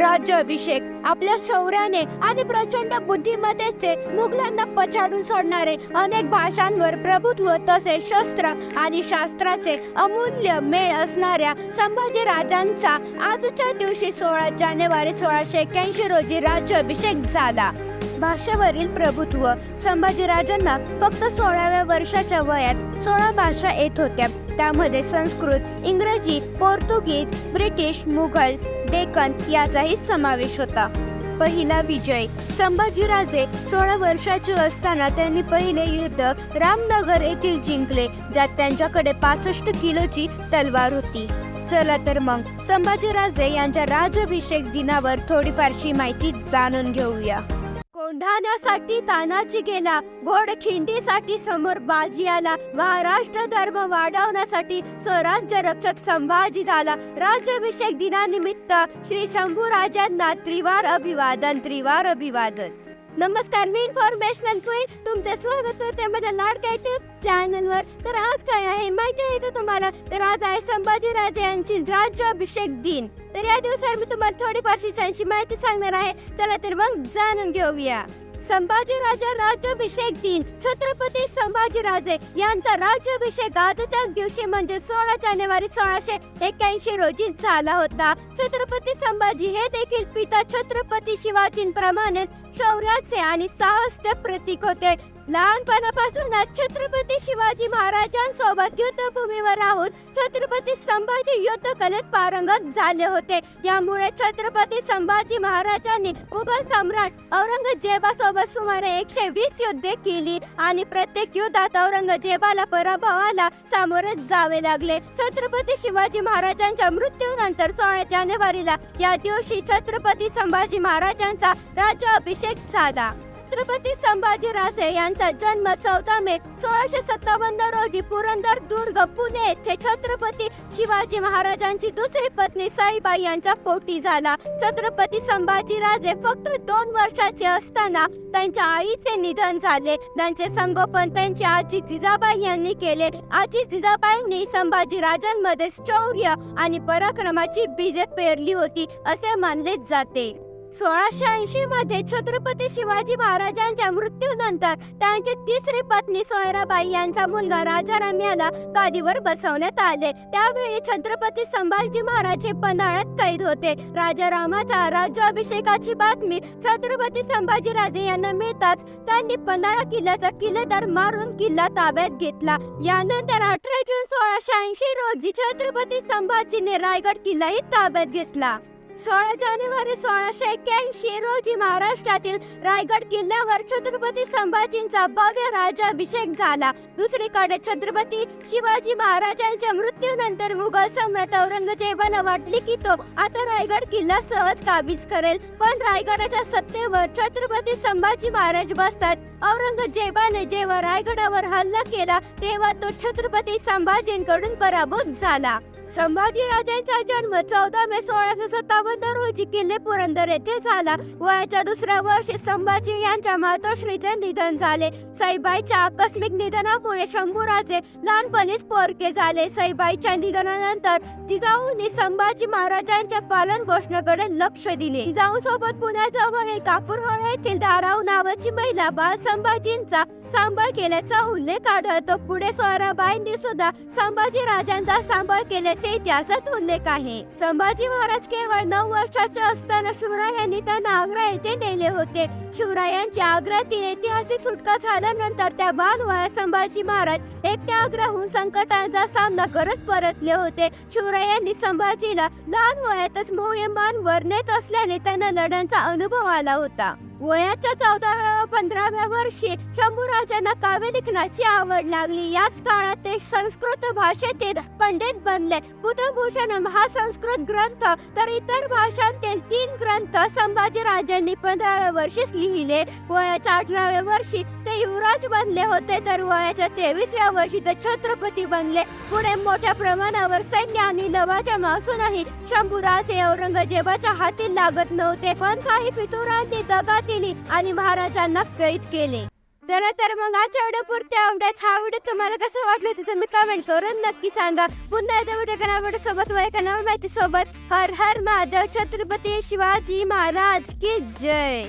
राज्याभिषेक आपल्या शौर्याने आणि प्रचंड बुद्धिमत्तेचे मुघलांना पछाडून सोडणारे अनेक भाषांवर प्रभुत्व तसेच शस्त्र आणि शास्त्राचे अमूल्य मेळ असणाऱ्या संभाजी राजांचा आजच्या दिवशी सोळा जानेवारी सोळाशे एक्क्याऐंशी रोजी राज्याभिषेक झाला. भाषेवरील प्रभुत्व. संभाजीराजांना फक्त सोळाव्या वर्षाच्या वयात सोळा भाषा येत होत्या. त्यामध्ये संस्कृत इंग्रजी पोर्तुगीज ब्रिटिश मुघल डेक्कन याचाही समावेश होता. पहिला विजय. संभाजीराजे सोळा वर्षाचे असताना त्यांनी पहिले युद्ध रामनगर येथील जिंकले ज्यात त्यांच्याकडे पासष्ट किलोची तलवार होती. चला तर मग संभाजीराजे यांच्या राजाभिषेक दिनावर थोडीफारशी माहिती जाणून घेऊया. कोंढाण्यासाठी तानाजी गेला. घोड खिंडीसाठी समोर बाजी आला. महाराष्ट्र धर्म वाढवण्यासाठी स्वराज्य रक्षक संभाजी झाला. राज्याभिषेक दिनानिमित्त श्री शंभू राजांना त्रिवार अभिवादन त्रिवार अभिवादन. नमस्कार मी इन्फॉर्मेशनल क्वीन तुमचे स्वागत करते माझ्या लाडक्या युट्यूब चॅनलवर तर आज काय आहे? माहिती आहे का तुम्हाला? तर आज आहे संभाजीराजे यांची राज्याभिषेक दिन. तर या दिवसावर मी तुम्हाला थोडीफारशी त्यांची माहिती सांगणार आहे. चला तर मग जाणून घेऊया. संभाजी राजा राज्याभिषेक दिन. छत्रपती संभाजी राजे यांचा राज्याभिषेक आजच्याच दिवशी म्हणजे सोळा जानेवारी सोळाशे एक्क्याऐंशी रोजी झाला होता. छत्रपती संभाजी हे देखील पिता छत्रपती शिवाजींप्रमाणेच शौर्याचे आणि साहसचे प्रतीक होते. लहानपणापासूनच छत्रपती शिवाजी महाराजांसोबत युद्धभूमीवर राहून छत्रपती संभाजी युद्ध कलेत पारंगत झाले होते. यामुळे छत्रपती संभाजी महाराजांनी मुघल सम्राट औरंगजेबासोबत सुमारे एकशे वीस युद्धे केली आणि प्रत्येक युद्धात औरंगजेबाला पराभवाला सामोरे जावे लागले. छत्रपती शिवाजी महाराजांच्या मृत्यूनंतर सोळा जानेवारीला या दिवशी छत्रपती संभाजी महाराजांचा राज्याभिषेक झाला. छत्रपती संभाजी राजे यांचा जन्म चौदा मे सोळाशे सत्तावन्न रोजी पुरंदर दुर्ग पुणे येथे छत्रपती शिवाजी महाराजांची दुसरी पत्नी साईबाई यांच्या पोटी झाला. छत्रपती संभाजी राजे फक्त दोन वर्षाचे असताना त्यांच्या आईचे निधन झाले. त्यांचे संगोपन त्यांची आजी जिजाबाई यांनी केले. आजी जिजाबाईंनी संभाजी राजांमध्ये शौर्य आणि पराक्रमाची बीजे पेरली होती असे मानले जाते. सोळाशे ऐंशी मध्ये छत्रपती शिवाजी महाराजांच्या मृत्यूनंतर त्यांची तिसरी पत्नी सोयराबाई यांचा मुलगा राजाराम याला गादीवर बसवण्यात आले. त्यावेळी छत्रपती संभाजी महाराज हे पन्हाळ्यात कैद होते. राजारामाच्या राज्याभिषेकाची बातमी छत्रपती संभाजी राजे यांना मिळताच त्यांनी पन्हाळा किल्ल्याचा किल्लेदार मारून किल्ला ताब्यात घेतला. यानंतर अठरा जून सोळाशे ऐंशी रोजी छत्रपती संभाजीने रायगड किल्लाही ताब्यात घेतला. सोळा जानेवारी सोळाशे एक्क्याऐंशी रोजी महाराष्ट्रातील रायगड किल्ल्यावर छत्रपती संभाजींचा भव्य राजाभिषेक झाला. दुसरीकडे छत्रपती शिवाजी महाराजांच्या मृत्यूनंतर मुघल सम्राट औरंगजेबानं वाटले की तो आता रायगड किल्ला सहज काबीज करेल. पण रायगडाच्या सत्तेवर छत्रपती संभाजी महाराज बसतात. औरंगजेबाने जेव्हा रायगडावर हल्ला केला तेव्हा तो छत्रपती संभाजींकडून पराभूत झाला. संभाजी राजांचा जन्म चौदा मे सोळाशे सत्तावन्न रोजी किल्ले पुरंदर येथे झाला. वयाच्या दुसऱ्या वर्षी संभाजी यांच्या मातोश्रीचे निधन झाले. सईबाईच्या आकस्मिक निधनामुळे शंभूराजे लहानपणीच पोरके झाले. सईबाईच्या निधनानंतर जिजाऊंनी संभाजी महाराजांच्या पालन पोषणाकडे लक्ष दिले. जिजाऊ सोबत पुण्याजवळ कापूरहोळ येथील दाराऊ नावाची महिला बाल संभाजींचा सांभाळ केल्याचा उल्लेख आढळतो. पुढे सोयराबाईंनी सुद्धा संभाजी राजांचा सांभाळ केल्याचे इतिहासात उल्लेख आहे. संभाजी महाराज केवळ नऊ वर्षाचे असताना शिवरायांनी त्यांना आग्रा येथे नेले होते. शिवरायांच्या आग्र्यातील ऐतिहासिक सुटका झाल्यानंतर त्या बालवयात संभाजी महाराज एकट्या आग्राहून संकटांचा सामना करत परतले होते. शिवरायांनी संभाजीला लहान वयातच मोहिमांवर नेत असल्याने त्यांना लढ्यांचा अनुभव आला होता. वयाच्या चौदाव्या पंधराव्या वर्षी शंभूराजांना काव्य लिखनाची आवड लागली. याच काळात ते संस्कृत भाषेतील पंडित बनले. बुधभूषण हा संस्कृत ग्रंथ तर इतर भाषांतील तीन ग्रंथ संभाजी राजांनी पंधराव्या वर्षीच लिहिले. वयाच्या अठराव्या वर्षी ते युवराज बनले होते. तर वयाच्या तेवीसव्या वर्षी ते छत्रपती बनले. पुढे मोठ्या प्रमाणावर सैन्य आणि नवाच्या मासूनही शंभूराज हे औरंगजेबाच्या हाती लागत नव्हते पण काही फितुरांनी दगा दिली आणि महाराजांना कैद केले. चला तर मग आजच्या व्हिडिओ पुरते एवढ्याच हा व्हिडिओ तुम्हाला कसं वाटलं ते तुम्ही कमेंट करून नक्की सांगा. पुन्हा एकदा व्हिडिओ करा व्हिडिओ सोबत वय करा माहिती सोबत. हर हर महादेव छत्रपती शिवाजी महाराज की जय.